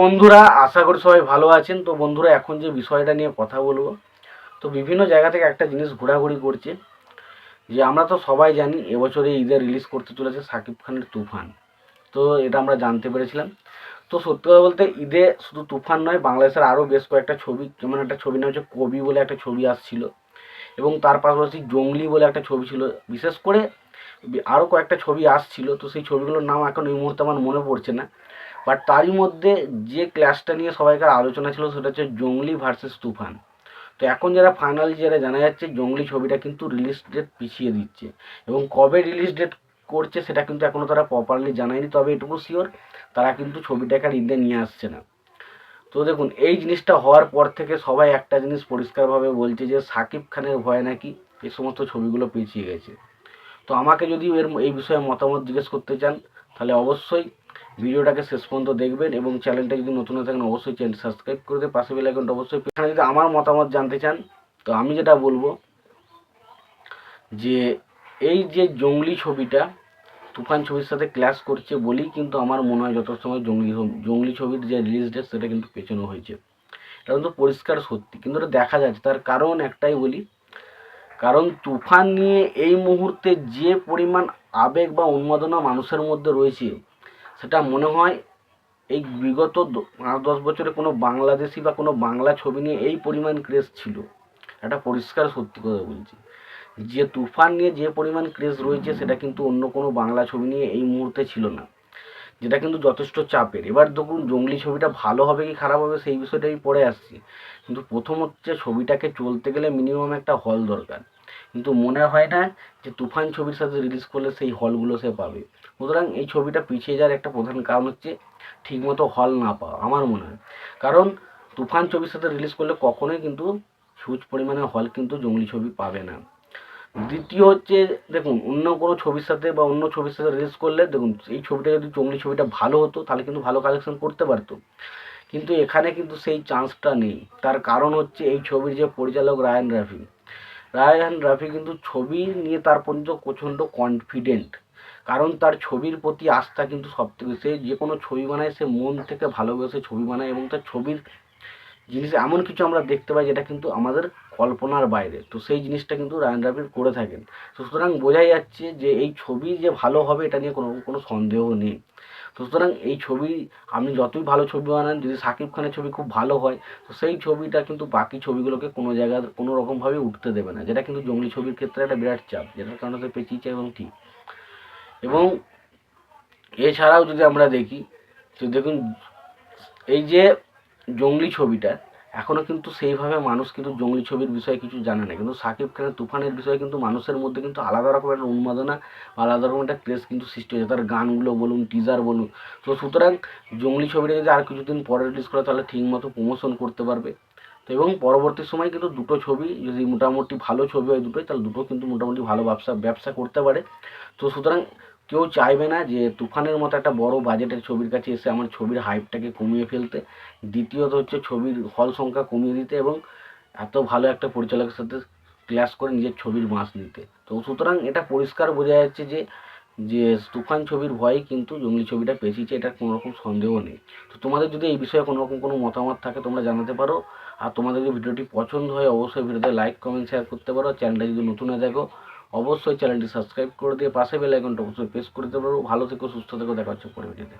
বন্ধুরা, আশা করি সবাই ভালো আছেন। তো বন্ধুরা, এখন যে বিষয়টা নিয়ে কথা বলব, তো বিভিন্ন জায়গা থেকে একটা জিনিস ঘোরাঘুরি করছে, যে আমরা তো সবাই জানি এবছরে ঈদে রিলিজ করতে চলেছে সাকিব খানের তুফান। তো এটা আমরা জানতে পেরেছিলাম। তো সত্যি কথা বলতে ঈদে শুধু তুফান নয়, বাংলাদেশের আরও বেশ কয়েকটা ছবি, যেমন একটা ছবি নাম হচ্ছে কবি বলে একটা ছবি আসছিল, এবং তার পাশাপাশি জঙ্গলি বলে একটা ছবি ছিল। বিশেষ করে আরও কয়েকটা ছবি আসছিল, তো সেই ছবিগুলোর নাম এখন এই মুহূর্তে আমার মনে পড়ছে না। বাট তারই মধ্যে যে ক্লাসটা নিয়ে সবাইকার আলোচনা ছিল সেটা হচ্ছে জঙ্গলি ভার্সেস তুফান। তো এখন যারা ফাইনাল যারা জানা যাচ্ছে জঙ্গলি ছবিটা কিন্তু রিলিজ ডেট পিছিয়ে দিচ্ছে। এবং কবে রিলিজ ডেট করছে সেটা কিন্তু এখনও তারা প্রপারলি জানায়নি, তবে এটুকু শিওর তারা কিন্তু ছবিটাকে আর ঈদে নিয়ে আসছে না। তো দেখুন, এই জিনিসটা হওয়ার পর থেকে সবাই একটা জিনিস পরিষ্কারভাবে বলছে যে সাকিব খানের ভয় নাকি এই সমস্ত ছবিগুলো পিছিয়ে গেছে। তো আমাকে যদি এর, এই বিষয়ে মতামত জিজ্ঞেস করতে চান, তাহলে অবশ্যই ভিডিওটাকে শেষ পর্যন্ত দেখবেন এবং চ্যানেলটা যদি নতুন হয়ে থাকেন, অবশ্যই চ্যানেল সাবস্ক্রাইব করে দিয়ে পাশে বেল আইকনটা অবশ্যই এখানে যদি আমার মতামত জানতে চান, তো আমি যেটা বলব যে, এই যে জঙ্গলি ছবিটা, তুফান ছবির সাথে ক্লাস করছে বলেই কিন্তু আমার মনে হয় যত সময় জঙ্গলি জঙ্গলি ছবির যে রিলিজ ডেট সেটা কিন্তু পেছনে হয়েছে। এটা কিন্তু পরিষ্কার সত্যি। কিন্তু এটা দেখা যাচ্ছে, তার কারণ একটাই বলি, কারণ তুফান নিয়ে এই মুহূর্তে যে পরিমাণ আবেগ বা উন্মাদনা মানুষের মধ্যে রয়েছে সেটা মনে হয় এই বিগত পাঁচ দশ বছরে কোনো বাংলাদেশি বা কোনো বাংলা ছবি নিয়ে এই পরিমাণ ক্রেজ ছিল। এটা পরিষ্কার সত্যি কথা বলছি। যে তুফান নিয়ে যে পরিমাণ ক্রেজ রয়েছে, সেটা কিন্তু অন্য কোনো বাংলা ছবি নিয়ে এই মুহূর্তে ছিল না। যেটা কিন্তু যথেষ্ট চাপের। এবার দেখুন, জঙ্গলি ছবিটা ভালো হবে কি খারাপ হবে সেই বিষয়টা আমি পরে আসছি। কিন্তু প্রথম হচ্ছে ছবিটাকে চলতে গেলে মিনিমাম একটা হল দরকার। কিন্তু মনে হয় না যে তুফান ছবির সাথে রিলিজ করলে সেই হলগুলো সে পাবে। সুতরাং এই ছবিটা পিছিয়ে যাওয়ার একটা প্রধান কারণ হচ্ছে ঠিকমতো হল না পাওয়া, আমার মনে হয়। কারণ তুফান ছবির সাথে রিলিজ করলে কখনোই কিন্তু হিউজ পরিমাণে হল কিন্তু জঙ্গলি ছবি পাবে না। দ্বিতীয় হচ্ছে, দেখুন, অন্য কোনো ছবির সাথে বা অন্য ছবির সাথে রিলিজ করলে, দেখুন, এই ছবিটা যদি জঙ্গলি ছবিটা ভালো হতো, তাহলে কিন্তু ভালো কালেকশন করতে পারতো। কিন্তু এখানে কিন্তু সেই চান্সটা নেই। তার কারণ হচ্ছে এই ছবির যে পরিচালক রায়ান রাফি। রায়ান রাফি কিন্তু ছবি নিয়ে তার পর্যন্ত প্রচণ্ড কনফিডেন্ট কারণ তার ছবির প্রতি আস্থা কিন্তু সব থেকে সে যে কোনো ছবি বানায়, সে মন থেকে ভালোবেসে ছবি বানায় এবং তার ছবির জিনিস এমন কিছু আমরা দেখতে পাই যেটা কিন্তু আমাদের কল্পনার বাইরে। তো সেই জিনিসটা কিন্তু রায়ান রাফির করে থাকেন। তো সুতরাং বোঝাই যাচ্ছে যে এই ছবি যে ভালো হবে, এটা নিয়ে কোনো কোনো সন্দেহ নেই। তো সুতরাং এই ছবি, আপনি যতই ভালো ছবি বানান, যদি সাকিব খানের ছবি খুব ভালো হয়, তো সেই ছবিটা কিন্তু বাকি ছবিগুলোকে কোনো জায়গায় কোনো রকমভাবে উঠতে দেবে না, যেটা কিন্তু জঙ্গলি ছবির ক্ষেত্রে একটা বিরাট চাপ, যেটার কারণে সে পেঁচিয়েছে এবং ঠিক। এবং এছাড়াও যদি আমরা দেখি, তো দেখুন, এই যে জঙ্গলি ছবিটা এখনও কিন্তু সেইভাবে মানুষ কিন্তু জঙ্গলি ছবির বিষয়ে কিছু জানে না। কিন্তু সাকিব খানের তুফানের বিষয়ে কিন্তু মানুষের মধ্যে কিন্তু আলাদা রকম একটা উন্মাদনা আলাদা রকম একটা ক্রেজ কিন্তু সৃষ্টি হয়েছে। তার গানগুলো বলুন টিজার বলুন। তো সুতরাং জঙ্গলি ছবিটা যদি আর কিছুদিন পরে রিলিজ করে, তাহলে ঠিকমতো প্রমোশন করতে পারবে। তো এবং পরবর্তী সময় কিন্তু দুটো ছবি, যদি মোটামুটি ভালো ছবি হয় দুটোই, তাহলে দুটো কিন্তু মোটামুটি ভালো ব্যবসা ব্যবসা করতে পারে। তো সুতরাং কেউ চাইবে না যে তুফানের মতো একটা বড় বাজেটের ছবির কাছে এসে আমার ছবির হাইপটাকে কমিয়ে ফেলতে। দ্বিতীয়ত হচ্ছে ছবির হল সংখ্যা কমিয়ে দিতে এবং এত ভালো একটা পরিচালকের সাথে ক্লাস করে নিজের ছবির মাস নিতে। তো সুতরাং এটা পরিষ্কার বোঝা যাচ্ছে যে যে তুফান ছবির ভয়ে কিন্তু জঙ্গলি ছবিটা পেঁচিয়েছে এটা কোনো রকম সন্দেহ নেই। তো তোমাদের যদি এই বিষয়ে কোনো রকম কোনো মতামত থাকে তোমরা জানাতে পারো। আর তোমাদের যদি ভিডিওটি পছন্দ হয়, অবশ্যই ভিডিওতে লাইক কমেন্ট শেয়ার করতে পারো। চ্যানেলটা যদি নতুন হয়ে দেখো অবশ্যই চ্যানেলটি সাবস্ক্রাইব করে দিয়ে পাশে বেল আইকনটা অবশ্যই প্রেস করে দিতে পারো। ভালো থেকো, সুস্থ থেকো, দেখা হচ্ছে পরে ভিডিওতে